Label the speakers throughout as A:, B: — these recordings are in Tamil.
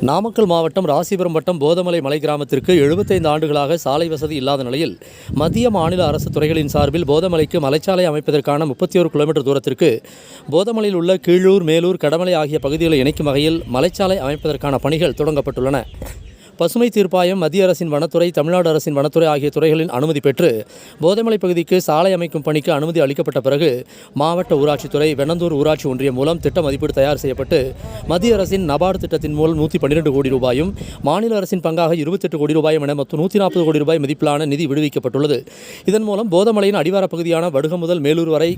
A: நாமக்கல் மாவட்டம் ராசிபுரம் வட்டம் போதமலை மலை கிராமத்திற்கு எழுபத்தைந்து ஆண்டுகளாக சாலை வசதி இல்லாத நிலையில் மத்திய மாநில அரசு துறைகளின் சார்பில் போதமலைக்கு மலைச்சாலை அமைப்பதற்கான முப்பத்தி ஒரு கிலோமீட்டர் தூரத்திற்கு போதமலையில் உள்ள கீழூர் மேலூர் கடமலை ஆகிய பகுதிகளை இணைக்கும் வகையில் மலைச்சாலை அமைப்பதற்கான பணிகள் தொடங்கப்பட்டுள்ளன. பசுமை தீர்ப்பாயம் மத்திய அரசின் வனத்துறை தமிழ்நாடு அரசின் வனத்துறை ஆகிய துறைகளின் அனுமதி பெற்று போதைமலை பகுதிக்கு சாலை அமைக்கும் பணிக்கு அனுமதி அளிக்கப்பட்ட பிறகு மாவட்ட ஊராட்சித்துறை வெண்ணந்தூர் ஊராட்சி ஒன்றியம் மூலம் திட்ட மதிப்பீடு தயார் செய்யப்பட்டு மத்திய அரசின் நபார்டு திட்டத்தின் மூலம் நூற்றி பன்னிரெண்டு கோடி ரூபாயும் மாநில அரசின் பங்காக இருபத்தெட்டு கோடி ரூபாயும் என மொத்தம் நூற்றி நாற்பது கோடி ரூபாய் மதிப்பிலான நிதி விடுவிக்கப்பட்டுள்ளது. இதன் மூலம் போதமலையின் அடிவார பகுதியான வடுக முதல் மேலூர் வரை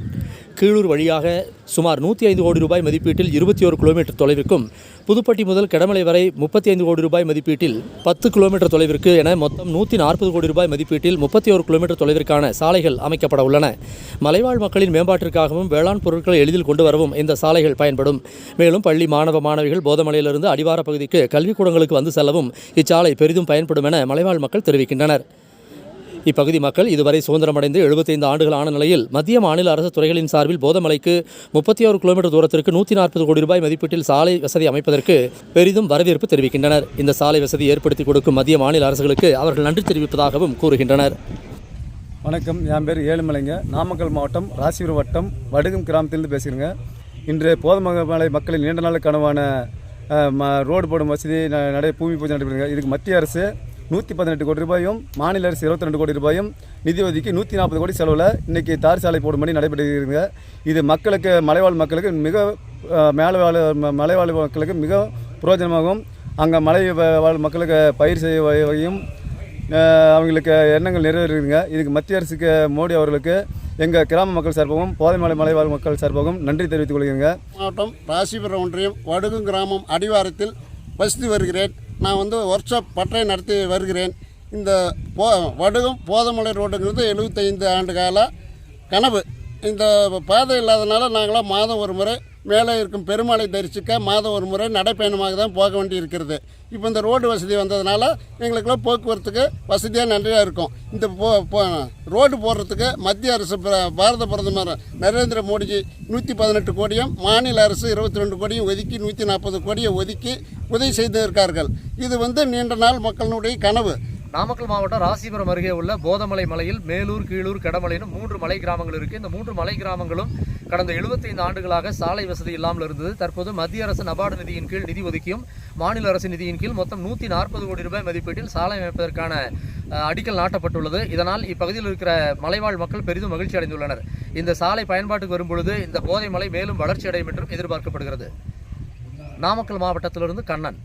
A: கீழூர் வழியாக சுமார் நூற்றி ஐந்து கோடி ரூபாய் மதிப்பீட்டில் இருபத்தி ஒரு கிலோமீட்டர் தொலைவிற்கும் புதுப்பட்டி முதல் கடமலை வரை முப்பத்தி ஐந்து கோடி ரூபாய் மதிப்பீட்டில் பத்து கிலோமீட்டர் தொலைவிற்கு என மொத்தம் நூற்றி நாற்பது கோடி ரூபாய் மதிப்பீட்டில் முப்பத்தி ஒரு கிலோமீட்டர் தொலைவிற்கான சாலைகள் அமைக்கப்பட உள்ளன. மலைவாழ் மக்களின் மேம்பாட்டிற்காகவும் வேளாண் பொருட்களை எளிதில் கொண்டு வரவும் இந்த சாலைகள் பயன்படும். மேலும் பள்ளி மாணவ மாணவிகள் போதமலையிலிருந்து அடிவார பகுதிக்கு கல்விக்கூடங்களுக்கு வந்து செல்லவும் இச்சாலை பெரிதும் பயன்படும் என மலைவாழ் மக்கள் தெரிவிக்கின்றனர். இப்பகுதி மக்கள் இதுவரை சுதந்திரமடைந்து எழுபத்தைந்து ஆண்டுகள் ஆன நிலையில் மத்திய மாநில அரசு துறைகளின் சார்பில் போதமலைக்கு முப்பத்தி ஆறு கிலோமீட்டர் தூரத்திற்கு நூற்றி நாற்பது கோடி ரூபாய் மதிப்பீட்டில் சாலை வசதி அமைப்பதற்கு பெரிதும் வரவேற்பு தெரிவிக்கின்றனர். இந்த சாலை வசதி ஏற்படுத்தி கொடுக்கும் மத்திய மாநில அரசுகளுக்கு அவர்கள் நன்றி தெரிவிப்பதாகவும் கூறுகின்றனர்.
B: வணக்கம். என் பேர் ஏழுமலைங்க. நாமக்கல் மாவட்டம் ராசிபுரம் வட்டம் வடுகம் கிராமத்திலிருந்து பேசுகிறேங்க. இன்று போதமலை மக்களின் நீண்ட நாள் கனவான ம- ரோடு போடும் வசதி நடை பூமி பூஜை நடைபெறுங்க. இதுக்கு மத்திய அரசு நூற்றி பதினெட்டு கோடி ரூபாயும் மாநில அரசு இருபத்தி ரெண்டு கோடி ரூபாயும் நிதி ஒதுக்கி நூற்றி நாற்பது கோடி செலவில் இன்றைக்கி தார் சாலை போடும் பணி நடைபெறுகிறதுங்க இது மக்களுக்கு மலைவாழ் மக்களுக்கு மிக அஹ், மேலே வாழ் மலைவாழ் மக்களுக்கு மிக பிரயோஜனமாகும் அங்கே மலை வாழ் மக்களுக்கு பயிர் செய்ய வகையும் அவங்களுக்கு எண்ணங்கள் நிறைவேறுதுங்க இதுக்கு மத்திய அரசுக்கு மோடி அவர்களுக்கு எங்கள் கிராம மக்கள் சார்பாகவும் போதைமலை மலைவாழ் மக்கள் சார்பாகவும் நன்றி தெரிவித்துக் கொள்கிறேங்க.
C: மாவட்டம் ராசிபுரம் ஒன்றியம் வடுகும் கிராமம் அடிவாரத்தில் வசித்து வருகிறேன். நான் வந்து ஒர்க் ஷாப் பட்டறை நடத்தி வருகிறேன். இந்த போ வடுகம் போதமலை ரோடுங்கிறது எழுபத்தைந்து ஆண்டு கால கனவு. இந்த பாதை இல்லாதனால நாங்களாம் மாதம் ஒரு முறை மேலே இருக்கும் பெருமாளை தரிசிக்க மாதம் ஒரு முறை நடைப்பயணமாக தான் போக வேண்டி இருக்கிறது. இப்போ இந்த ரோடு வசதி வந்ததுனால எங்களுக்குலாம் போக்குவரத்துக்கு வசதியாக நிறையா இருக்கும். இந்த போ ரோடு போடுறதுக்கு மத்திய அரசு பிர- பாரத பிரதமர் நரேந்திர மோடிஜி நூற்றி பதினெட்டு கோடியும் மாநில அரசு இருபத்தி ரெண்டு கோடியும் ஒதுக்கி நூற்றி நாற்பது கோடியை ஒதுக்கி உதவி செய்திருக்கார்கள். இது வந்து நீண்ட நாள் மக்களுடைய கனவு.
A: நாமக்கல் மாவட்டம் ராசிபுரம் அருகே உள்ள போதமலை மலையில் மேலூர் கீழூர் கடமலைன்னு மூன்று மலை கிராமங்கள் இருக்குது இந்த மூன்று மலை கிராமங்களும் கடந்த 75 ஆண்டுகளாக சாலை வசதி இல்லாமல் இருந்தது. தற்போது மத்திய அரசு நபார்டு நிதியின் கீழ் நிதி ஒதுக்கியும் மாநில அரசு நிதியின் கீழ் மொத்தம் நூற்றி நாற்பது கோடி ரூபாய் மதிப்பீட்டில் சாலை அமைப்பதற்கான அடிக்கல் நாட்டப்பட்டுள்ளது. இதனால் இப்பகுதியில் இருக்கிற மலைவாழ் மக்கள் பெரிதும் மகிழ்ச்சி அடைந்துள்ளனர். இந்த சாலை பயன்பாட்டுக்கு வரும்பொழுது இந்த போதை மலை மேலும் வளர்ச்சி அடையும் என்றும் எதிர்பார்க்கப்படுகிறது. நாமக்கல் மாவட்டத்திலிருந்து கண்ணன்.